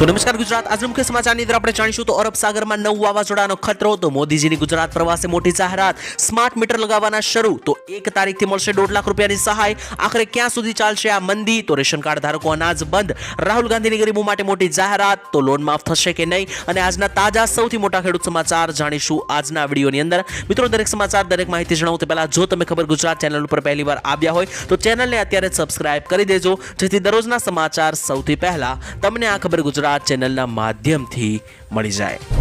તો નમસ્કાર ગુજરાત. આજ મુખ્ય સમાચારની અંદર આપણે જાણીશું તો અરબ સાગરમાં નવ વાવાઝોડાનો ખતરો, તો મોદીજીની ગુજરાત પ્રવાસે મોટી જાહેરાત. સ્માર્ટ મીટર લગાવવાના શરૂ, તો એક તારીખથી મળશે દોઢ લાખ રૂપિયાની સહાય. આખરે ક્યાં સુધી ચાલશે આ મંદી? તો રેશન કાર્ડ ધારકો અનાજ બંધ. રાહુલ ગાંધીની ગરીબો માટે મોટી જાહેરાત. તો લોન માફ થશે કે નહીં? અને આજના તાજા સૌથી મોટા ખેડૂત સમાચાર જાણીશું આજના વિડીયોની અંદર. મિત્રો, દરેક સમાચાર, દરેક માહિતી જણાવું તે પહેલાં જો તમે ખબર ગુજરાત ચેનલ ઉપર પહેલી વાર આવ્યા હોય, તો ચેનલને અત્યારે સબસ્ક્રાઇબ કરી દેજો. જેથી દરરોજના સમાચાર સૌથી પહેલાં તમને આ ખબર ગુજરાત ચેનલના માધ્યમથી મળી જાય.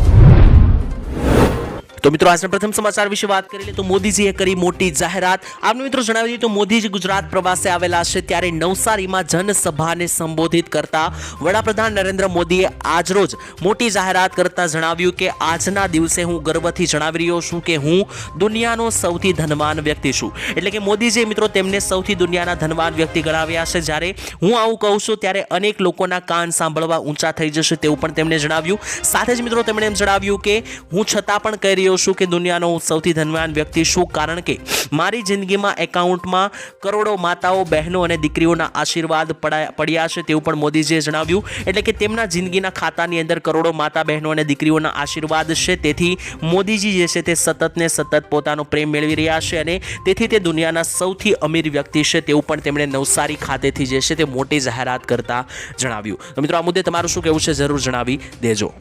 તો મિત્રો, આજના પ્રથમ સમાચાર વિશે વાત કરી લે તો મોદીજીએ કરી મોટી જાહેરાત. આપને મિત્રો જણાવી દઈએ તો મોદીજી ગુજરાત પ્રવાસે આવેલા છે ત્યારે નવસારીમાં જનસભાને સંબોધિત કરતા વડાપ્રધાન નરેન્દ્ર મોદીએ આજરોજ મોટી જાહેરાત કરતા જણાવ્યું કે, આજના દિવસે હું ગર્વથી જણાવી રહ્યો છું કે હું દુનિયાનો સૌથી ધનવાન વ્યક્તિ છું. એટલે કે મોદીજીએ મિત્રો તેમને સૌથી દુનિયાના ધનવાન વ્યક્તિ ગણાવ્યા છે. જ્યારે હું આવું કહું છું, ત્યારે અનેક લોકોના કાન સાંભળવા ઊંચા થઈ જશે તેવું પણ તેમણે જણાવ્યું. સાથે જ મિત્રો તેમણે એમ જણાવ્યું કે, હું છતાં પણ કહી રહ્યો શું કે દુનિયાનો હું સૌથી ધનવાન વ્યક્તિ છું કારણ કે મારી જિંદગીમાં એકાઉન્ટમાં કરોડો માતાઓ, બહેનો અને દીકરીઓના આશીર્વાદ પડાયા- પડ્યા છે તેવું પણ મોદીજીએ જણાવ્યું. એટલે કે તેમના જિંદગીના ખાતાની અંદર કરોડો માતા, બહેનો અને દીકરીઓના આશીર્વાદ છે. તેથી મોદીજી જે છે તે સતત ને સતત પોતાનો પ્રેમ મેળવી રહ્યા છે અને તેથી તે દુનિયાના સૌથી અમીર વ્યક્તિ છે તેવું પણ તેમણે નવસારી ખાતેથી જે છે તે મોટી જાહેરાત કરતા જણાવ્યું. તો મિત્રો, આ મુદ્દે તમારું શું કહેવું છે જરૂર જણાવી દેજો.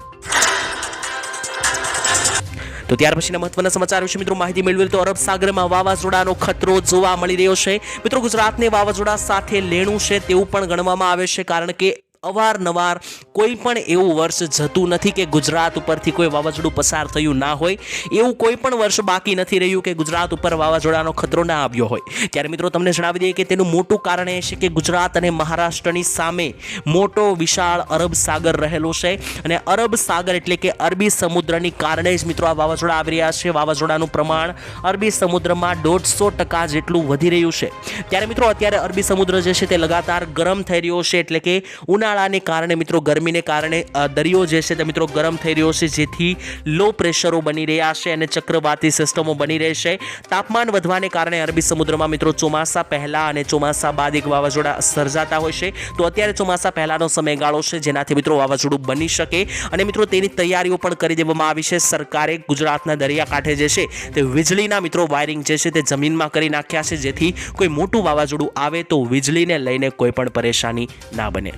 તો ત્યાર પછીના મહત્વના સમાચાર વિશે મિત્રો? માહિતી મેળવી તો અરબ સાગરમાં વાવાઝોડાનો ખતરો જોવા મળી રહ્યો છે. મિત્રો, ગુજરાતને વાવાઝોડા સાથે લેણું છે તેવું પણ ગણવામાં આવે છે કારણ કે અવારનવાર કોઈ પણ એવું વર્ષ જતું નથી કે ગુજરાત ઉપરથી કોઈ વાવાઝોડું પસાર થયું ના હોય, એવું કોઈ પણ વર્ષ બાકી નથી રહ્યું કે ગુજરાત ઉપર વાવાઝોડાનો ખતરો ના આવ્યો હોય. ત્યારે મિત્રો તમને જણાવી દઈએ કે તેનું મોટું કારણ એ છે કે ગુજરાત અને મહારાષ્ટ્રની સામે મોટો વિશાળ અરબ સાગર રહેલો છે અને અરબ સાગર એટલે કે અરબી સમુદ્રની કારણે જ મિત્રો આ વાવાઝોડા આવી રહ્યા છે. વાવાઝોડાનું પ્રમાણ અરબી સમુદ્રમાં દોઢસો ટકા જેટલું વધી રહ્યું છે. ત્યારે મિત્રો અત્યારે અરબી સમુદ્ર જે છે તે લગાતાર ગરમ થઈ રહ્યો છે એટલે કે ઉનાળાને કારણે મિત્રો ગરમીને કારણે દરિયો જે છે તે મિત્રો ગરમ થઈ રહ્યો છે, જેથી લો પ્રેશરો બની રહ્યા છે અને ચક્રવાતી સિસ્ટમો બની રહેશે તાપમાન વધવાને કારણે અરબી સમુદ્રમાં મિત્રો ચોમાસા પહેલાં અને ચોમાસા બાદ એક વાવાઝોડા સર્જાતા હોય છે. તો અત્યારે ચોમાસા પહેલાનો સમયગાળો છે, જેનાથી મિત્રો વાવાઝોડું બની શકે. અને મિત્રો તેની તૈયારીઓ પણ કરી દેવામાં આવી છે. સરકારે ગુજરાતના દરિયાકાંઠે જે છે તે વીજળીના મિત્રો વાયરિંગ જે છે તે જમીનમાં કરી નાખ્યા છે, જેથી કોઈ મોટું વાવાઝોડું આવે તો વીજળીને લઈને કોઈ પણ પરેશાની ના બને.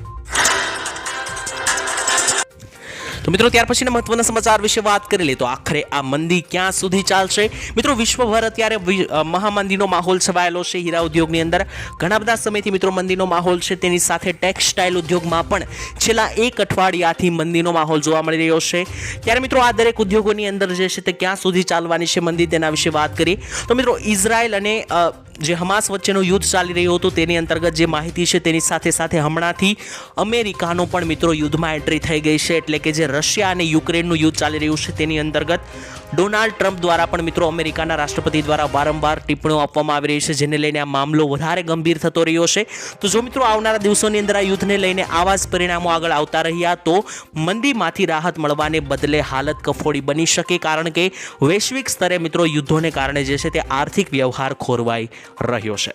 તો મિત્રો, ત્યાર પછીના મહત્વના સમાચાર વિશે વાત કરી લે તો આખરે આ મંદી ક્યાં સુધી ચાલશે? મિત્રો, વિશ્વભર અત્યારે મહામંદીનો માહોલ છવાયેલો છે હીરા ઉદ્યોગની અંદર. ઘણા બધા સમયથી મિત્રો મંદીનો માહોલ છે, તેની સાથે ટેક્સટાઇલ ઉદ્યોગમાં પણ છેલ્લા એક અઠવાડિયાથી મંદીનો માહોલ જોવા મળી રહ્યો છે. ત્યારે મિત્રો, આ દરેક ઉદ્યોગોની અંદર જે છે તે ક્યાં સુધી ચાલવાની છે મંદી તેના વિશે વાત કરીએ. તો મિત્રો, ઇઝરાયલ અને જે હમાસ વચ્ચેનું યુદ્ધ ચાલી રહ્યું હતું તેની અંતર્ગત જે માહિતી છે તેની સાથે સાથે હમણાંથી અમેરિકાનો પણ મિત્રો યુદ્ધમાં એન્ટ્રી થઈ ગઈ છે. એટલે કે જે રશિયા અને યુક્રેનનું યુદ્ધ ચાલી રહ્યું છે તેની અંતર્ગત ડોનાલ્ડ ટ્રમ્પ દ્વારા પણ મિત્રો અમેરિકાના રાષ્ટ્રપતિ દ્વારા વારંવાર ટિપ્પણીઓ આપવામાં આવી રહી છે, જેને લઈને આ મામલો વધારે ગંભીર થતો રહ્યો છે. તો જો મિત્રો આવનારા દિવસોની અંદર આ યુદ્ધને લઈને આવા જ પરિણામો આગળ આવતા રહ્યા, તો મંદીમાંથી રાહત મળવાને બદલે હાલત કફોડી બની શકે, કારણ કે વૈશ્વિક સ્તરે મિત્રો યુદ્ધોને કારણે જે છે તે આર્થિક વ્યવહાર ખોરવાઈ રહ્યો છે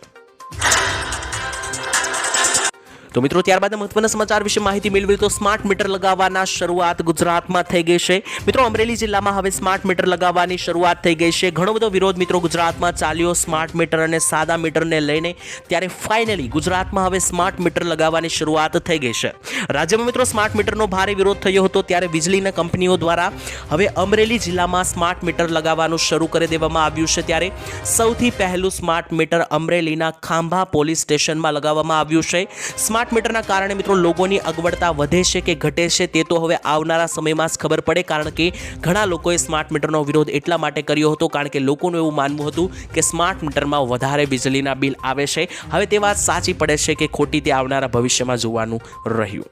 તો મિત્રો, ત્યારબાદ મહત્વના સમાચાર વિશે માહિતી મેળવી તો સ્માર્ટ મીટર લગાવવાના શરૂઆત ગુજરાતમાં થઈ ગઈ છે. મિત્રો, અમરેલી જિલ્લામાં હવે સ્માર્ટ મીટર લગાવવાની શરૂઆત થઈ ગઈ છે. ઘણો બધો વિરોધ મિત્રો ગુજરાતમાં ચાલ્યો. સ્માર્ટ મીટર અને સાદા મીટરને લઈને ત્યારે ફાઇનલી ગુજરાતમાં હવે સ્માર્ટ મીટર લગાવવાની શરૂઆત થઈ ગઈ છે. રાજ્યમાં મિત્રો, સ્માર્ટ મીટરનો ભારે વિરોધ થયો હતો. ત્યારે વીજળીના કંપનીઓ દ્વારા હવે અમરેલી જિલ્લામાં સ્માર્ટ મીટર લગાવવાનું શરૂ કરી દેવામાં આવ્યું છે. ત્યારે સૌથી પહેલું સ્માર્ટ મીટર અમરેલીના ખાંભા પોલીસ સ્ટેશનમાં લગાવવામાં આવ્યું છે. સ્માર્ટ મીટરના કારણે મિત્રો લોકોની અગવડતા વધે છે કે ઘટે છે તે તો હવે આવનારા સમયમાં જ ખબર પડે, કારણ કે ઘણા લોકોએ સ્માર્ટ મીટરનો વિરોધ એટલા માટે કર્યો હતો, કારણ કે લોકોનું એવું માનવું હતું કે સ્માર્ટ મીટરમાં વધારે વીજળીના બિલ આવે છે. હવે તે વાત સાચી પડે છે કે ખોટી તે આવનારા ભવિષ્યમાં જોવાનું રહ્યું.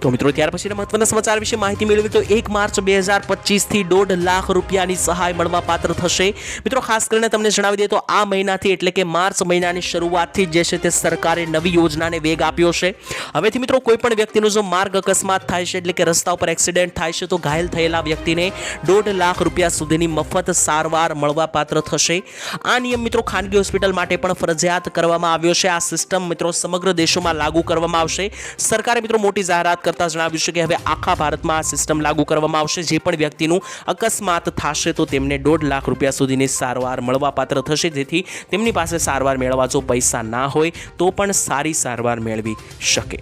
તો મિત્રો, ત્યાર પછીના મહત્વના સમાચાર વિશે માહિતી મેળવી તો એક માર્ચ બે હજાર પચીસથી દોઢ લાખ રૂપિયાની સહાય મળવા પાત્ર થશે. મિત્રો, ખાસ કરીને તમને જણાવી દઈએ તો આ મહિનાથી એટલે કે માર્ચ મહિનાની શરૂઆતથી જે છે તે સરકારે નવી યોજનાને વેગ આપ્યો છે. હવેથી મિત્રો કોઈ પણ વ્યક્તિનો જો માર્ગ અકસ્માત થાય છે એટલે કે રસ્તા ઉપર એક્સિડન્ટ થાય છે તો ઘાયલ થયેલા વ્યક્તિને દોઢ લાખ રૂપિયા સુધીની મફત સારવાર મળવા પાત્ર થશે. આ નિયમ મિત્રો ખાનગી હોસ્પિટલ માટે પણ ફરજિયાત કરવામાં આવ્યો છે. આ સિસ્ટમ મિત્રો સમગ્ર દેશોમાં લાગુ કરવામાં આવશે. સરકારે મિત્રો મોટી જાહેરાત કરતા જણાવ્યું છે કે હવે આખા ભારતમાં આ સિસ્ટમ લાગુ કરવામાં આવશે. જે પણ વ્યક્તિનું અકસ્માત થશે તો તેમને દોઢ લાખ રૂપિયા સુધીની સારવાર મળવાપાત્ર થશે. જેથી તેમની પાસે સારવાર મેળવવા જો પૈસા ના હોય તો પણ સારી સારવાર મેળવી શકે.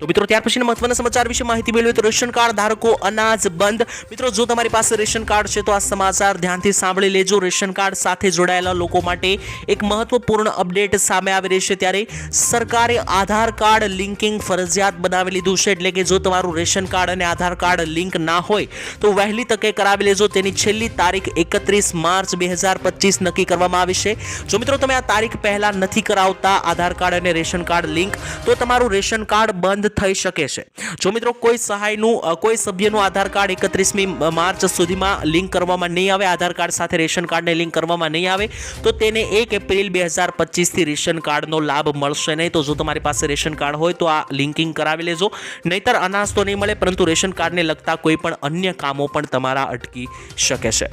તો મિત્રો, ત્યાર પછીના મહત્વના સમાચાર વિશે માહિતી મેળવી તો રેશન કાર્ડ ધારકો અનાજ બંધ. મિત્રો, જો તમારી પાસે રેશન કાર્ડ છે તો આ સમાચાર ધ્યાનથી સાંભળી લેજો. રેશન કાર્ડ સાથે જોડાયેલા લોકો માટે એક મહત્વપૂર્ણ અપડેટ સામે આવી રહી છે. ત્યારે સરકારે આધાર કાર્ડ લિંકિંગ ફરજિયાત બનાવી લીધું છે. એટલે કે જો તમારું રેશન કાર્ડ અને આધાર કાર્ડ લિંક ના હોય તો વહેલી તકે કરાવી લેજો. તેની છેલ્લી તારીખ એકત્રીસ માર્ચ બે હજાર પચીસ નક્કી કરવામાં આવી છે. જો મિત્રો, તમે આ તારીખ પહેલા નથી કરાવતા આધાર કાર્ડ અને રેશન કાર્ડ લિંક, તો તમારું રેશન કાર્ડ બંધ થઈ શકે છે. જો મિત્રો કોઈ સહાયનું કોઈ સભ્યનું આધાર કાર્ડ એકત્રીસમી માર્ચ સુધીમાં લિંક કરવામાં નહીં આવે, આધાર કાર્ડ સાથે રેશન કાર્ડને લિંક કરવામાં નહીં આવે, તો તેને એક એપ્રિલ બે હજાર પચીસથી રેશન કાર્ડનો લાભ મળશે નહીં. તો જો તમારી પાસે રેશન કાર્ડ હોય તો આ લિંકિંગ કરાવી લેજો. નહીતર અનાજ તો નહીં મળે, પરંતુ રેશન કાર્ડને લગતા કોઈ પણ અન્ય કામો પણ તમારા અટકી શકે છે.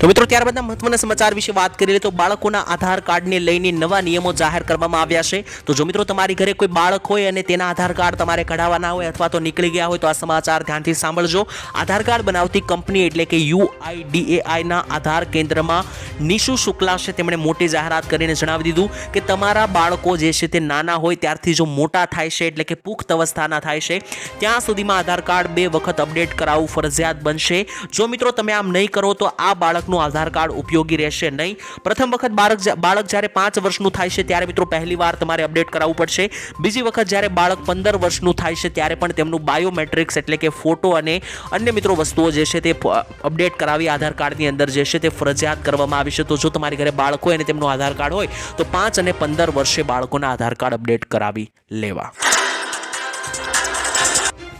તો મિત્રો, ત્યારબાદના મહત્વના સમાચાર વિશે વાત કરીએ તો બાળકોના આધાર કાર્ડને લઈને નવા નિયમો જાહેર કરવામાં આવ્યા છે. તો જો મિત્રો, તમારી ઘરે કોઈ બાળક હોય અને તેના આધાર કાર્ડ તમારે કઢાવવાના હોય અથવા તો નીકળી ગયા હોય તો આ સમાચાર ધ્યાનથી સાંભળજો. આધાર કાર્ડ બનાવતી કંપની એટલે કે યુઆઈડીએઆઈના આધાર કેન્દ્રમાં નિશુ શુક્લા છે. તેમણે મોટી જાહેરાત કરીને જણાવી દીધું કે તમારા બાળકો જે છે તે નાના હોય ત્યારથી જો મોટા થાય છે એટલે કે પુખ્ત અવસ્થાના થાય છે, ત્યાં સુધીમાં આધાર કાર્ડ બે વખત અપડેટ કરાવવું ફરજિયાત બનશે. જો મિત્રો, તમે આમ નહીં કરો તો આ બાળકનું આધાર કાર્ડ ઉપયોગી રહેશે નહીં. પ્રથમ વખત બાળક બાળક જ્યારે પાંચ વર્ષનું થાય છે ત્યારે મિત્રો પહેલી વાર તમારે અપડેટ કરાવવું પડશે. બીજી વખત જ્યારે બાળક પંદર વર્ષનું થાય છે ત્યારે પણ તેમનું બાયોમેટ્રિક્સ એટલે કે ફોટો અને અન્ય મિત્રો વસ્તુઓ જે છે તે અપડેટ કરાવી આધાર કાર્ડની અંદર જે છે તે ફરજિયાત કરવામાં આવી છે. તો જો તમારી ઘરે બાળક હોય અને તેમનું આધાર કાર્ડ હોય, તો પાંચ અને પંદર વર્ષે બાળકોના આધાર કાર્ડ અપડેટ કરાવી લેવા.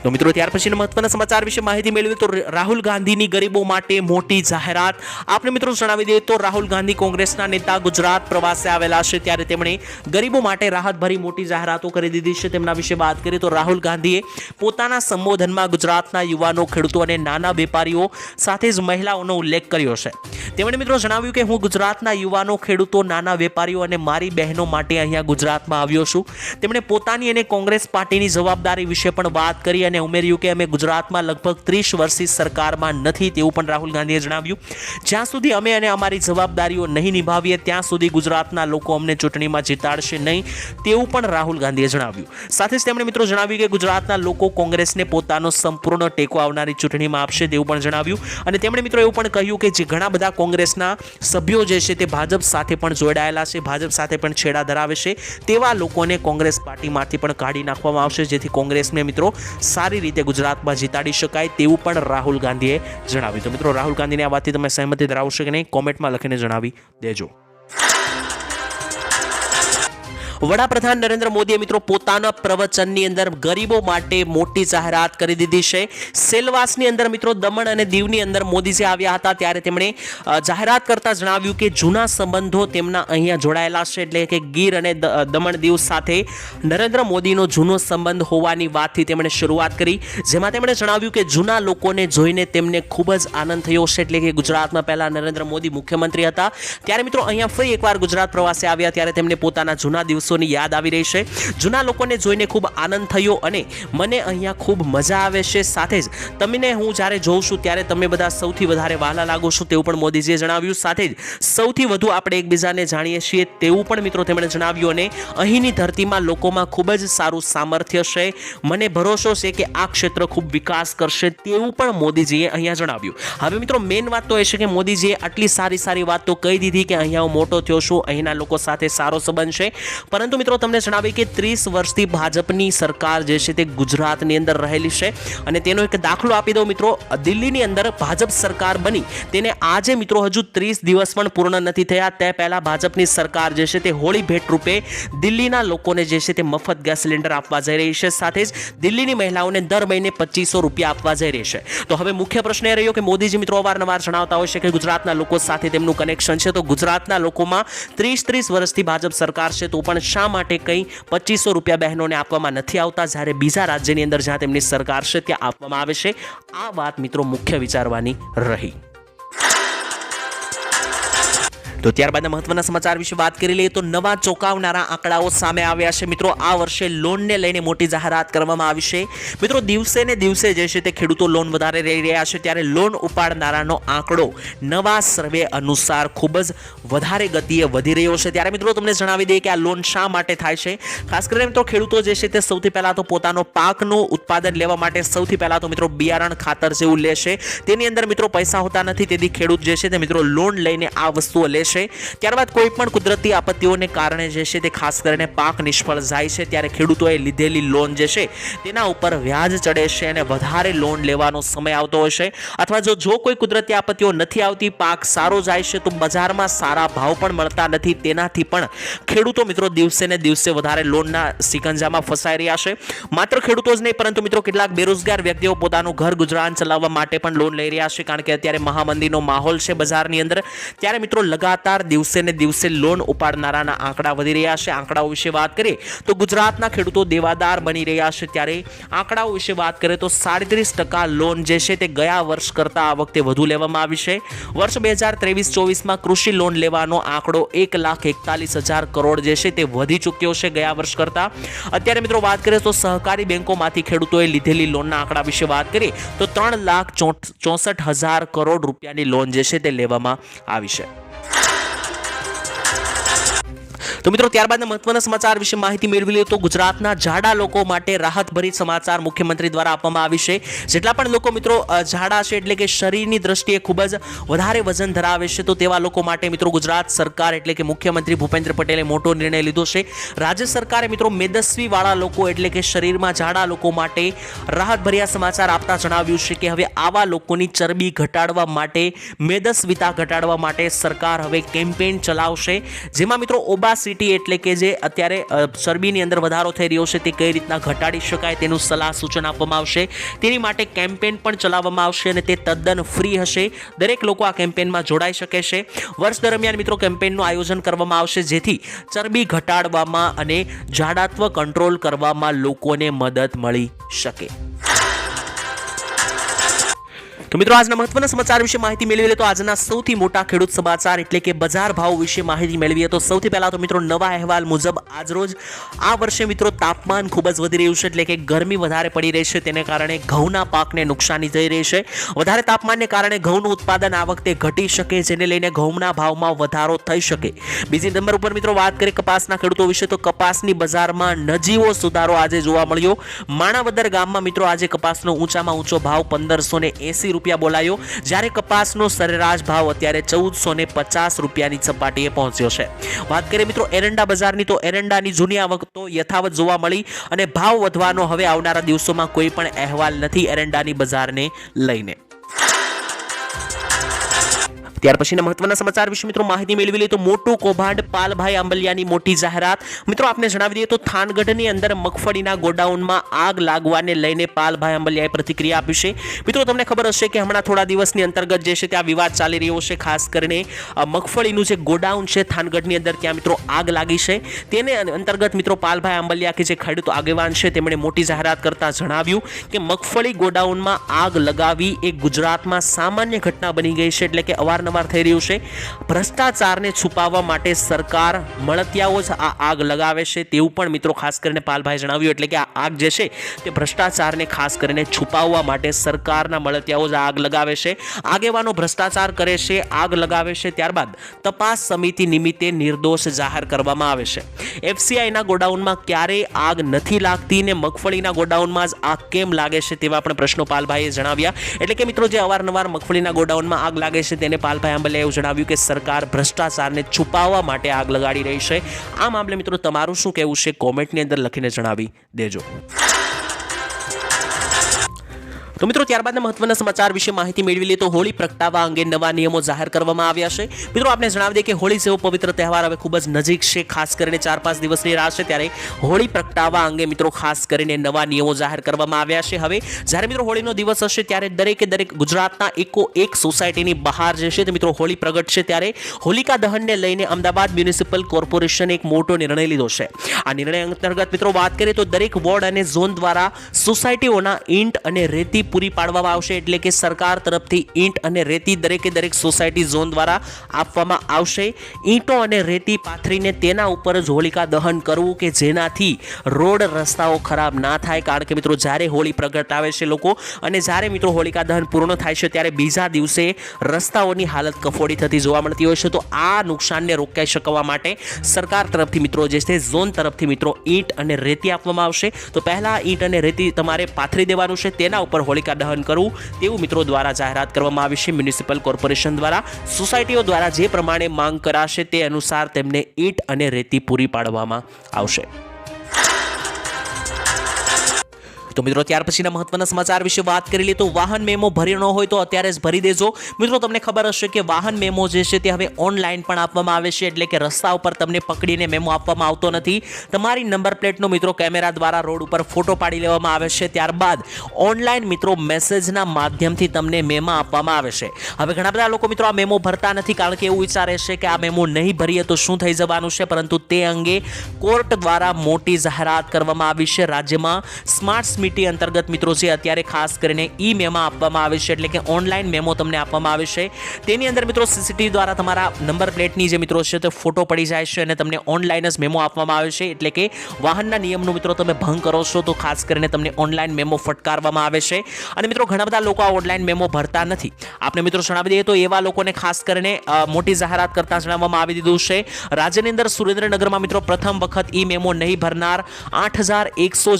તો મિત્રો, ત્યાર પછીના મહત્વના સમાચાર વિશે માહિતી મેળવી તો રાહુલ ગાંધીની ગરીબો માટે મોટી જાહેરાત. આપણે મિત્રો જણાવી દઈએ તો રાહુલ ગાંધી કોંગ્રેસના નેતા ગુજરાત પ્રવાસે આવેલા છે, ત્યારે તેમણે ગરીબો માટે રાહતભરી મોટી જાહેરાતો કરી દીધી છે. તેમના વિશે વાત કરીએ તો રાહુલ ગાંધીએ પોતાના સંબોધનમાં ગુજરાતના યુવાનો, ખેડૂતો અને નાના વેપારીઓ સાથે જ મહિલાઓનો ઉલ્લેખ કર્યો છે. તેમણે મિત્રો જણાવ્યું કે, હું ગુજરાતના યુવાનો, ખેડૂતો, નાના વેપારીઓ અને મારી બહેનો માટે અહીંયા ગુજરાતમાં આવ્યો છું. તેમણે પોતાની અને કોંગ્રેસ પાર્ટીની જવાબદારી વિશે પણ વાત કરી અને ઉમેર્યું કે અમે ગુજરાતમાં લગભગ ત્રીસ વર્ષથી સરકારમાં નથી તેવું પણ રાહુલ ગાંધીએ જણાવ્યું. જ્યાં સુધી અમે અને અમારી જવાબદારીઓ નહીં નિભાવીએ, ત્યાં સુધી ગુજરાતના લોકો અમને ચૂંટણીમાં જીતાડશે નહીં તેવું પણ રાહુલ ગાંધીએ જણાવ્યું. સાથે જ તેમણે મિત્રો જણાવ્યું કે ગુજરાતના લોકો કોંગ્રેસને પોતાનો સંપૂર્ણ ટેકો આવનારી ચૂંટણીમાં આપશે તેવું પણ જણાવ્યું. અને તેમણે મિત્રો એવું પણ કહ્યું કે જે ઘણા બધા કોંગ્રેસના સભ્યો જે છે તે ભાજપ સાથે પણ જોડાયેલા છે, ભાજપ સાથે પણ છેડા ધરાવે છે, તેવા લોકોને કોંગ્રેસ પાર્ટીમાંથી પણ કાઢી નાખવામાં આવશે, જેથી કોંગ્રેસને મિત્રો સારી રીતે ગુજરાતમાં જીતાડી શકાય તેવું પણ રાહુલ ગાંધીએ જણાવ્યું. તો મિત્રો, રાહુલ ગાંધીની આ વાતથી તમે સહેમતિ ધરાવશો કે નહીં? કોમેન્ટમાં લખીને જણાવી દેજો. વડાપ્રધાન નરેન્દ્ર મોદીએ મિત્રો પોતાના પ્રવચનની અંદર ગરીબો માટે મોટી જાહેરાત કરી દીધી છે. સેલવાસની અંદર મિત્રો દમણ અને દીવની અંદર મોદીજી આવ્યા હતા ત્યારે તેમણે જાહેરાત કરતા જણાવ્યું કે જૂના સંબંધો તેમના અહીંયા જોડાયેલા છે એટલે કે ગીર અને દમણ દીવ સાથે નરેન્દ્ર મોદીનો જૂનો સંબંધ હોવાની વાતથી તેમણે શરૂઆત કરી. જેમાં તેમણે જણાવ્યું કે જૂના લોકોને જોઈને તેમને ખૂબ જ આનંદ થયો છે એટલે કે ગુજરાતમાં પહેલા નરેન્દ્ર મોદી મુખ્યમંત્રી હતા. ત્યારે મિત્રો અહીંયા ફરી એકવાર ગુજરાત પ્રવાસે આવ્યા ત્યારે તેમને પોતાના જૂના દિવસોની યાદ આવી રહી છે. જૂના લોકોને જોઈને ખૂબ આનંદ થયો અને મને અહીંયા ખૂબ મજા આવે છે. સાથે જ તમને હું જ્યારે જોઉં છું ત્યારે તમે બધા સૌથી વધારે વહાલા લાગો છો તેવું પણ મોદીજીએ જણાવ્યું. સાથે જ સૌથી વધુ આપણે એકબીજાને જાણીએ છીએ તેવું પણ મિત્રો તેમણે જણાવ્યું અને અહીંની ધરતીમાં લોકોમાં ખૂબ જ સારું સામર્થ્ય છે. મને ભરોસો છે કે આ ક્ષેત્ર ખૂબ વિકાસ કરશે તેવું પણ મોદીજીએ અહીંયા જણાવ્યું. હવે મિત્રો મેઇન વાત તો એ છે કે મોદીજીએ આટલી સારી સારી વાત તો કહી દીધી કે અહીંયા હું મોટો થયો છું. અહીંના લોકો સાથે સારો સંબંધ છે. પરંતુ મિત્રો તમને જણાવી કે ત્રીસ વર્ષથી ભાજપની સરકાર જે છે તે ગુજરાતની અંદર રહેલી છે અને તેનો એક દાખલો આપી દઉં મિત્રો. દિલ્હીની અંદર ભાજપ સરકાર બની. તેને આજે મિત્રો હજુ ત્રીસ દિવસ પણ પૂર્ણ નથી થયા. તે પહેલાં ભાજપની સરકાર જે છે તે હોળી ભેટ રૂપે દિલ્હીના લોકોને જે છે તે મફત ગેસ સિલિન્ડર આપવા જઈ રહી છે. સાથે જ દિલ્હીની મહિલાઓને દર મહિને પચીસો રૂપિયા આપવા જઈ રહી છે. તો હવે મુખ્ય પ્રશ્ન એ રહ્યો કે મોદીજી મિત્રો અવારનવાર જણાવતા હોય છે કે ગુજરાતના લોકો સાથે તેમનું કનેક્શન છે. તો ગુજરાતના લોકોમાં ત્રીસ ત્રીસ વર્ષથી ભાજપ સરકાર છે તો પણ શા માટે કંઈ પચીસો રૂપિયા બહેનોને આપવામાં નથી આવતા. જ્યારે બીજા રાજ્યની અંદર જ્યાં તેમની સરકાર છે, ત્યાં આપવામાં આવે છે. આ વાત મિત્રો મુખ્ય વિચારવાની રહી. તો ત્યારબાદના મહત્વના સમાચાર વિશે વાત કરી લઈએ તો નવા ચોંકાવનારા આંકડાઓ સામે આવ્યા છે. મિત્રો, આ વર્ષે લોનને લઈને મોટી જાહેરાત કરવામાં આવી છે. મિત્રો, દિવસે ને દિવસે જે છે તે ખેડૂતો લોન વધારે રહી રહ્યા છે ત્યારે લોન ઉપાડનારાનો આંકડો નવા સર્વે અનુસાર ખૂબ જ વધારે ગતિએ વધી રહ્યો છે. ત્યારે મિત્રો, તમને જણાવી દઈએ કે આ લોન શા માટે થાય છે? ખાસ કરીને મિત્રો ખેડૂતો જે છે તે સૌથી પહેલાં તો પોતાનો પાકનું ઉત્પાદન લેવા માટે સૌથી પહેલાં તો મિત્રો બિયારણ ખાતર જેવું લેશે તેની અંદર મિત્રો પૈસા હોતા નથી. તેથી ખેડૂત જે છે તે મિત્રો લોન લઈને આ વસ્તુઓ લેશે છે. ત્યારબાદ કોઈ પણ કુદરતી આપત્તિઓને કારણે જે છે તે ખાસ કરીને પાક નિષ્ફળ જાય છે, ત્યારે ખેડૂતોએ લીધેલી લોન જે છે તેના ઉપર વ્યાજ ચડે છે અને વધારે લોન લેવાનો સમય આવતો હોય છે. અથવા જો જો કોઈ કુદરતી આપત્તિઓ નથી આવતી, પાક સારો જાય છે, તો બજારમાં સારા ભાવ પણ મળતા નથી. તેનાથી પણ ખેડૂતો મિત્રો દિવસે ને દિવસે વધારે લોનના સિકંજામાં ફસાઈ રહ્યા છે. માત્ર ખેડૂતો જ નહીં, પરંતુ મિત્રો કેટલાક બેરોજગાર વ્યક્તિઓ પોતાનું ઘર ગુજરાન ચલાવવા માટે પણ લોન લઈ રહ્યા છે, કારણ કે અત્યારે મહામંદીનો માહોલ છે બજારની અંદર. ત્યારે મિત્રો લગાતાર દિવસે ને દિવસે લોન ઉપાડનારાના આંકડા વધી રહ્યા છે. આંકડાઓ વિશે વાત કરીએ તો ગુજરાતના ખેડૂતો દેવાદાર બની રહ્યા છે ત્યારે આંકડાઓ વિશે વાત કરીએ તો સાડત્રીસ ટકા લોન જે છે તે ગયા વર્ષ કરતાં આ વખતે વધુ લેવામાં આવી છે. વર્ષ બે હજાર ત્રેવીસ ચોવીસમાં કૃષિ લોન લેવાનો આંકડો એક લાખ એકતાલીસ હજાર કરોડ જે છે તે વધી ચૂક્યો છે ગયા વર્ષ કરતાં. અત્યારે મિત્રો વાત કરીએ તો સહકારી બેંકોમાંથી ખેડૂતોએ લીધેલી લોનના આંકડા વિશે વાત કરીએ તો ત્રણ લાખ ચોસઠ હજાર કરોડ રૂપિયાની લોન જે છે તે લેવામાં આવી છે. તો મિત્રો, ત્યારબાદના મહત્વના સમાચાર વિશે માહિતી મેળવી લઈએ તો ગુજરાતના જાડા લોકો માટે રાહતભરી સમાચાર મુખ્યમંત્રી દ્વારા આપવામાં આવી છે. જેટલા પણ લોકો મિત્રો જાડા છે એટલે કે શરીરની દ્રષ્ટિએ ખૂબ જ વધારે વજન ધરાવે છે, તો તેવા લોકો માટે મિત્રો ગુજરાત સરકાર એટલે કે મુખ્યમંત્રી ભૂપેન્દ્ર પટેલે મોટો નિર્ણય લીધો છે. રાજ્ય સરકારે મિત્રો મેદસ્વીવાળા લોકો એટલે કે શરીરમાં જાડા લોકો માટે રાહતભર્યા સમાચાર આપતા જણાવ્યું છે કે હવે આવા લોકોની ચરબી ઘટાડવા માટે, મેદસ્વીતા ઘટાડવા માટે સરકાર હવે કેમ્પેન ચલાવશે. જેમાં મિત્રો ઓબાસિટી એટલે કે જે અત્યારે ચરબીની અંદર વધારો થઈ રહ્યો છે તે કઈ રીતના ઘટાડી શકાય તેનું સલાહ સૂચન આપવામાં આવશે. તેની માટે કેમ્પેન પણ ચલાવવામાં આવશે અને તે તદ્દન ફ્રી હશે. દરેક લોકો આ કેમ્પેનમાં જોડાઈ શકે છે. વર્ષ દરમિયાન મિત્રો કેમ્પેનનું આયોજન કરવામાં આવશે જેથી ચરબી ઘટાડવામાં અને જાડાત્વ કંટ્રોલ કરવામાં લોકોને મદદ મળી શકે. તો મિત્રો, આજના મહત્વના સમાચાર વિશે માહિતી મેળવી લે તો આજના સૌથી મોટા ખેડૂત સમાચાર એટલે કે બજાર ભાવ વિશે માહિતી મેળવીએ તો સૌથી પહેલા તો મિત્રો, નવા અહેવાલ મુજબ આજરોજ આ વર્ષે મિત્રો તાપમાન ખૂબ જ વધી રહ્યું છે એટલે કે ગરમી વધારે પડી રહી છે તેને કારણે ઘઉંના પાકને નુકસાની થઈ રહી છે. વધારે તાપમાનને કારણે ઘઉંનું ઉત્પાદન આ વખતે ઘટી શકે જેને લઈને ઘઉંના ભાવમાં વધારો થઈ શકે. બીજી નંબર ઉપર મિત્રો વાત કરીએ કપાસના ખેડૂતો વિશે તો કપાસની બજારમાં નજીવો સુધારો આજે જોવા મળ્યો. માણાવદર ગામમાં મિત્રો આજે કપાસનો ઊંચામાં ઊંચો ભાવ પંદરસો ને એસી રૂપિયા બોલાયો. જ્યારે કપાસનો સરેરાશ ભાવ અત્યારે ચૌદસો ને પચાસ રૂપિયાની સપાટીએ પહોંચ્યો છે. વાત કરીએ મિત્રો એરંડા બજારની, તો એરંડાની જૂની આવક તો યથાવત જોવા મળી અને ભાવ વધવાનો હવે આવનારા દિવસોમાં કોઈ પણ અહેવાલ નથી એરંડાની બજારને લઈને. ત્યાર પછીના મહત્વના સમાચાર વિશે મિત્રો માહિતી મેળવી લઈએ તો મોટું કૌભાંડ પાલભાઈ આંબલિયાની મોટી જાહેરાત. મિત્રો, આપને જણાવી દઈએ તો થાનગઢની અંદર મગફળીના ગોડાઉનમાં આગ લાગવાને લઈને પાલભાઈ આંબલિયાએ પ્રતિક્રિયા આપી છે. મિત્રો, તમને ખબર હશે કે હમણાં થોડા દિવસની અંતર્ગત જે છે ત્યાં વિવાદ ચાલી રહ્યો છે, ખાસ કરીને મગફળીનું જે ગોડાઉન છે થાનગઢની અંદર ત્યાં મિત્રો આગ લાગી છે. તેને અંતર્ગત મિત્રો પાલભાઈ આંબલિયા કે જે ખેડૂત આગેવાન છે તેમણે મોટી જાહેરાત કરતા જણાવ્યું કે મગફળી ગોડાઉનમાં આગ લગાવી એ ગુજરાતમાં સામાન્ય ઘટના બની ગઈ છે, એટલે કે અવારનવાર થઈ રહ્યું છે. ભ્રષ્ટાચારને છુપાવવા માટે સરકાર મળતિયાઓ જ આ આગ લગાવે છે તેવું પણ મિત્રો ખાસ કરીને પાલભાઈ જણાવ્યું એટલે કે આ આગ જે છે તે ભ્રષ્ટાચારને ખાસ કરીને છુપાવવા માટે સરકારના મળતિયાઓ જ આગ લગાવે છે. આગેવાનો ભ્રષ્ટાચાર કરે છે, આગ લગાવે છે, ત્યારબાદ તપાસ સમિતિ નિમિત્તે નિર્દોષ જાહેર કરવામાં આવે છે. એફસીઆઈના ગોડાઉનમાં ક્યારેય આગ નથી લાગતી ને મગફળીના ગોડાઉનમાં જ આગ કેમ લાગે છે તેવા પણ પ્રશ્નો પાલભાઈએ જણાવ્યા. એટલે કે મિત્રો જે અવારનવાર મગફળીના ગોડાઉનમાં આગ લાગે છે તેને પાલભાઈ આંબલિયાએ એવું જણાવ્યું કે સરકાર ભ્રષ્ટાચારને છુપાવવા માટે આગ લગાડી રહી છે. આ મામલે મિત્રો તમારું શું કહેવું છે? કોમેન્ટની અંદર લખીને જણાવી દેજો. તો મિત્રો, ત્યારબાદના મહત્વના સમાચાર વિશે માહિતી મેળવી લે તો હોળી પ્રગટાવવા અંગે નવા નિયમો જાહેર કરવામાં આવ્યા છે. મિત્રો આપણે જણાવી દઈએ કે હોળી જેવો પવિત્ર તહેવાર હવે ખૂબ જ નજીક છે, ખાસ કરીને ચાર પાંચ દિવસની રાહ છે ત્યારે હોળી પ્રગટાવવા અંગે મિત્રો, ખાસ કરીને નવા નિયમો જાહેર કરવામાં આવ્યા છે. હવે, જ્યારે મિત્રો હોળીનો દિવસ હશે ત્યારે દરેકે દરેક ગુજરાતના એકો એક સોસાયટીની બહાર જે છે તે મિત્રો હોળી પ્રગટશે ત્યારે હોલિકા દહનને લઈને અમદાવાદ મ્યુનિસિપલ કોર્પોરેશને એક મોટો નિર્ણય લીધો છે. આ નિર્ણય અંતર્ગત મિત્રો વાત કરીએ તો દરેક વોર્ડ અને ઝોન દ્વારા સોસાયટીઓના ઈંટ અને રેતી પૂરી પાડવામાં આવશે એટલે કે સરકાર તરફથી ઈંટ અને રેતી દરેકે દરેક સોસાયટી ઝોન દ્વારા આપવામાં આવશે. ઈંટો અને રેતી પાથરીને તેના ઉપર જ હોલિકા દહન કરવું કે જેનાથી રોડ રસ્તાઓ ખરાબ ના થાય. કારણ કે મિત્રો, જ્યારે હોળી પ્રગટાવે છે લોકો, અને જ્યારે મિત્રો હોલિકા દહન પૂર્ણ થાય છે, ત્યારે બીજા દિવસે રસ્તાઓની હાલત કફોડી થતી જોવા મળતી હોય છે. તો આ નુકસાનને રોકાઈ શકવા માટે સરકાર તરફથી મિત્રો, જે છે, ઝોન તરફથી મિત્રો ઈંટ અને રેતી આપવામાં આવશે. તો પહેલાં ઈંટ અને રેતી તમારે પાથરી દેવાનું છે. તેના ઉપર હોલિકા દહન કરવું તેવું મિત્રો દ્વારા જાહેરાત કરવામાં આવી છે. મ્યુનિસિપલ કોર્પોરેશન દ્વારા સોસાયટીઓ દ્વારા જે પ્રમાણે માંગ કરાશે તે અનુસાર તેમને ઈંટ અને રેતી પૂરી પાડવામાં આવશે. તો મિત્રો, ત્યાર પછીના મહત્વના સમાચાર વિશે વાત કરી લઈએ તો વાહન મેમો ભરી ન હોય તો અત્યારે જ ભરી દેજો. મિત્રો, તમને ખબર હશે કે વાહન મેમો જે છે તે હવે ઓનલાઈન પણ આપવામાં આવે છે, એટલે કે રસ્તા ઉપર તમને પકડીને મેમો આપવામાં આવતો નથી. તમારી નંબર પ્લેટનો મિત્રો કેમેરા દ્વારા રોડ ઉપર ફોટો પાડી લેવામાં આવે છે, ત્યારબાદ ઓનલાઈન મિત્રો મેસેજના માધ્યમથી તમને મેમા આપવામાં આવે છે. હવે ઘણા બધા લોકો મિત્રો આ મેમો ભરતા નથી, કારણ કે એવું વિચારે છે કે આ મેમો નહીં ભરીએ તો શું થઈ જવાનું છે, પરંતુ તે અંગે કોર્ટ દ્વારા મોટી જાહેરાત કરવામાં આવી છે. રાજ્યમાં સ્માર્ટ મિટી અંતર્ગત મિત્રો છે અત્યારે ખાસ કરીને ઈ મેમો આપવામાં આવે છે, એટલે કે ઓનલાઈન મેમો તમને આપવામાં આવે છે. તેની અંદર મિત્રો સીસીટીવી દ્વારા તમારા નંબર પ્લેટની જે મિત્રો છે તે ફોટો પડી જાય છે અને તમને ઓનલાઈન જ મેમો આપવામાં આવે છે, એટલે કે વાહનના નિયમનો મિત્રો તમે ભંગ કરો છો તો ખાસ કરીને તમને ઓનલાઈન મેમો ફટકારવામાં આવે છે. અને મિત્રો ઘણા બધા લોકો આ ઓનલાઈન મેમો ભરતા નથી. આપણે મિત્રો જણાવી દઈએ તો એવા લોકોને ખાસ કરીને મોટી જાહેરાત કરતા જણાવવામાં આવી દીધું છે. રાજ્યની અંદર સુરેન્દ્રનગરમાં મિત્રો પ્રથમ વખત ઈ મેમો નહીં ભરનાર આઠ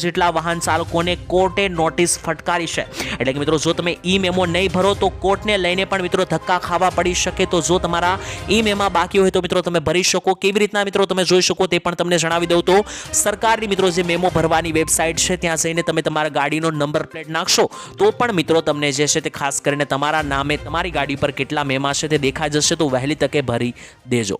જેટલા વાહન ચાલકોને કોર્ટે નોટિસ ફટકારી છે. એટલે કે મિત્રો, જો તમે ઈ મેમો નહીં ભરો તો કોર્ટને લઈને પણ મિત્રો ધક્કા ખાવા પડી શકે. તો જો તમારા ઈ મેમા બાકી હોય તો મિત્રો તમે ભરી શકો. કેવી રીતના મિત્રો તમે જોઈ શકો તે પણ તમને જણાવી દઉં તો, સરકારની મિત્રો જે મેમો ભરવાની વેબસાઇટ છે, ત્યાં જઈને તમે તમારા ગાડીનો નંબર પ્લેટ નાખશો, તો પણ મિત્રો તમને જે છે તે ખાસ કરીને તમારા નામે તમારી ગાડી પર કેટલા મેમા છે તે દેખાઈ જશે, તો વહેલી તકે ભરી દેજો.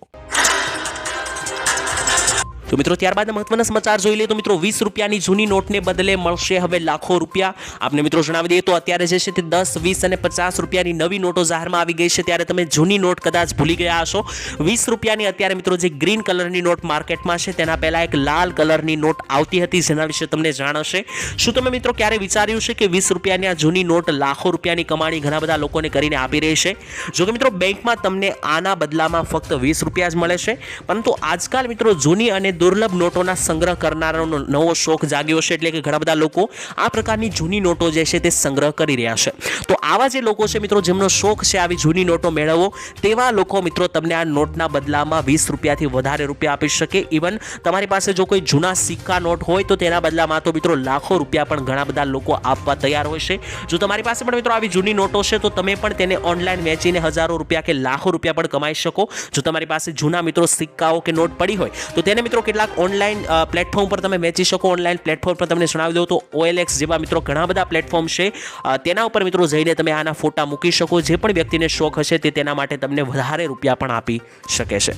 તો મિત્રો, ત્યારબાદ મહત્વના સમાચાર જોઈ લઈએ તો મિત્રો, વીસ રૂપિયાની જૂની નોટને બદલે મળશે હવે લાખો રૂપિયા. આપને મિત્રો જણાવી દઈએ તો અત્યારે જે છે તે દસ, વીસ અને પચાસ રૂપિયાની નવી નોટો જાહેરમાં આવી ગઈ છે. ત્યારે તમે જૂની નોટ કદાચ ભૂલી ગયા હશો. વીસ રૂપિયાની અત્યારે મિત્રો જે ગ્રીન કલરની નોટ માર્કેટમાં છે, તેના પહેલાં એક લાલ કલરની નોટ આવતી હતી, જેના વિશે તમને જાણ હશે. શું તમે મિત્રો ક્યારે વિચાર્યું છે કે વીસ રૂપિયાની આ જૂની નોટ લાખો રૂપિયાની કમાણી ઘણા બધા લોકોને કરીને આપી રહી છે? જો કે મિત્રો, બેંકમાં તમને આના બદલામાં ફક્ત વીસ રૂપિયા જ મળે છે. પરંતુ આજકાલ મિત્રો, જૂની અને દુર્લભ નોટોના સંગ્રહ કરનારાનો નવો શોખ જાગ્યો છે એટલે કે ઘણા બધા લોકો આ પ્રકારની જૂની નોટો જે છે તે સંગ્રહ કરી રહ્યા છે. તો આવા જે લોકો છે મિત્રો જેમનો શોખ છે આવી જૂની નોટો મેળવવો, તેવા લોકો મિત્રો તમને આ નોટના બદલામાં વીસ રૂપિયાથી વધારે રૂપિયા આપી શકે. ઇવન તમારી પાસે જો કોઈ જૂના સિક્કા નોટ હોય તો તેના બદલામાં તો મિત્રો લાખો રૂપિયા પણ ઘણા બધા લોકો આપવા તૈયાર હોય છે. જો તમારી પાસે પણ મિત્રો આવી જૂની નોટો છે તો તમે પણ તેને ઓનલાઈન વેચીને હજારો રૂપિયા કે લાખો રૂપિયા પણ કમાઈ શકો. જો તમારી પાસે જૂના મિત્રો સિક્કાઓ કે નોટ પડી હોય તો તેને મિત્રો કેટલાક ઓનલાઈન પ્લેટફોર્મ પર તમે વેચી શકો. ઓનલાઈન પ્લેટફોર્મ પર તમને જણાવી દઉં તો ઓએલએક્સ જેવા મિત્રો ઘણા બધા પ્લેટફોર્મ છે. તેના ઉપર મિત્રો જઈને તમે આના ફોટા મૂકી શકો. જે પણ વ્યક્તિને શોખ હશે તે તેના માટે તમને વધારે રૂપિયા પણ આપી શકે છે.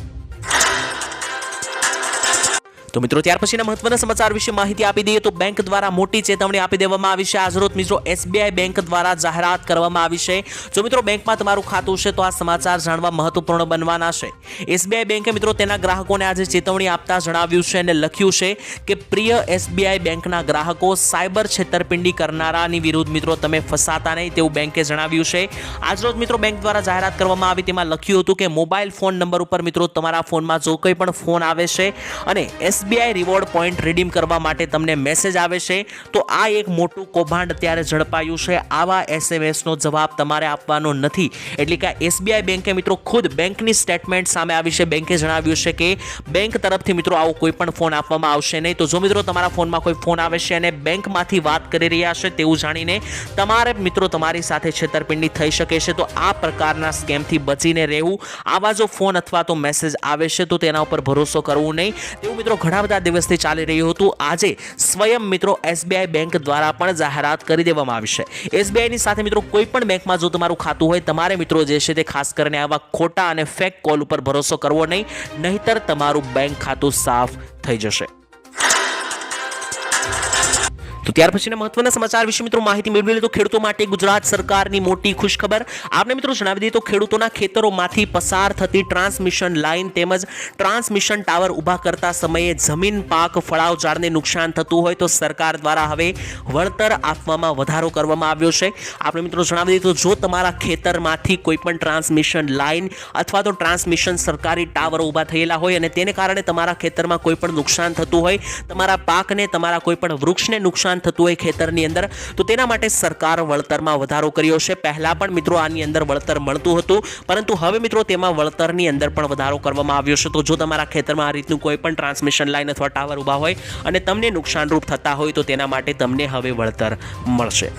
તો મિત્રો, ત્યાર પછીના મહત્વના સમાચાર વિશે માહિતી આપી દઈએ તો બેંક દ્વારા મોટી ચેતવણી આપી દેવામાં આવી છે. આજરોજ મિત્રો એસબીઆઈ બેંક દ્વારા જાહેરાત કરવામાં આવી છે. જો મિત્રો, બેંકમાં તમારું ખાતું છે તો આ સમાચાર જાણવા મહત્વપૂર્ણ બનવાના છે. એસબીઆઈ બેંકે મિત્રો, તેના ગ્રાહકોને આજે ચેતવણી આપતા જણાવ્યું છે અને લખ્યું છે કે, પ્રિય એસબીઆઈ બેંકના ગ્રાહકો, સાયબર છેતરપિંડી કરનારાની વિરુદ્ધ મિત્રો, તમે ફસાતા નહીં, તેવું બેંકે જણાવ્યું છે. આજરોજ મિત્રો, બેંક દ્વારા જાહેરાત કરવામાં આવી તેમાં લખ્યું હતું કે, મોબાઈલ ફોન નંબર ઉપર મિત્રો, તમારા ફોનમાં જો કોઈ પણ ફોન આવે છે અને એસબીઆઈ રિવોર્ડ પોઈન્ટ રિડીમ કરવા માટે તમને મેસેજ આવે છે. તો આ એક મોટું કૌભાંડ અત્યારે ઝડપાયું છે. આવા એસએમએસનો જવાબ તમારે આપવાનો નથી. એટલે કે એસબીઆઈ બેંકે મિત્રો ખુદ બેંકની સ્ટેટમેન્ટ સામે આવી છે. બેંકે જણાવ્યું છે કે બેંક તરફથી મિત્રો આવો કોઈ પણ ફોન આપવામાં આવશે નહીં. તો જો મિત્રો તમારા ફોનમાં કોઈ ફોન આવે છે અને બેંકમાંથી વાત કરી રહ્યા છે તેવું જાણીને તમારે મિત્રો તમારી સાથે છેતરપિંડી થઈ શકે છે. તો આ પ્રકારના સ્કેમથી બચીને રહેવું. આવા જો ફોન અથવા તો મેસેજ આવે છે તો તેના ઉપર ભરોસો કરવો નહીં. તેવું મિત્રો ઘણા બધા દિવસથી ચાલી રહ્યું હતું. આજે સ્વયં મિત્રો એસબીઆઈ બેંક દ્વારા પણ જાહેરાત કરી દેવામાં આવી છે. એસબીઆઈની સાથે મિત્રો કોઈ પણ બેંકમાં જો તમારું ખાતું હોય, તમારે મિત્રો જે છે તે ખાસ કરીને આવા ખોટા અને ફેક કોલ ઉપર ભરોસો કરવો નહીં, નહીતર તમારું બેંક ખાતું સાફ થઈ જશે. તો ત્યાર પછીના મહત્વના સમાચાર વિશે મિત્રો માહિતી મેળવી તો ખેડૂતો માટે ગુજરાત સરકારની મોટી ખુશખબર. આપને મિત્રો જણાવી દઈએ તો ખેડૂતોના ખેતરોમાંથી પસાર થતી ટ્રાન્સમિશન લાઇન તેમજ ટ્રાન્સમિશન ટાવર ઊભા કરતા સમયે જમીન પાક, ફળાવ, ઝાડને નુકસાન થતું હોય તો સરકાર દ્વારા હવે વળતર આપવામાં વધારો કરવામાં આવ્યો છે. આપણે મિત્રો જણાવી દઈએ તો જો તમારા ખેતરમાંથી કોઈ પણ ટ્રાન્સમિશન લાઇન અથવા તો ટ્રાન્સમિશન સરકારી ટાવરો ઊભા થયેલા હોય અને તેને કારણે તમારા ખેતરમાં કોઈ પણ નુકસાન થતું હોય, તમારા પાકને, તમારા કોઈ પણ વૃક્ષને નુકસાન થતું હોય ખેતરની અંદર, તો તેના માટે સરકાર વળતરમાં વધારો કર્યો છે. પહેલા પણ મિત્રો આની અંદર વળતર મળતું હતું, પરંતુ હવે મિત્રો તેમાં વળતરની અંદર પણ વધારો કરવામાં આવ્યો છે. તો જો તમારા ખેતરમાં આ રીતનું કોઈ પણ ટ્રાન્સમિશન લાઇન અથવા ટાવર ઊભા હોય અને તમને નુકસાનરૂપ થતા હોય, તો તેના માટે તમને હવે વળતર મળશે.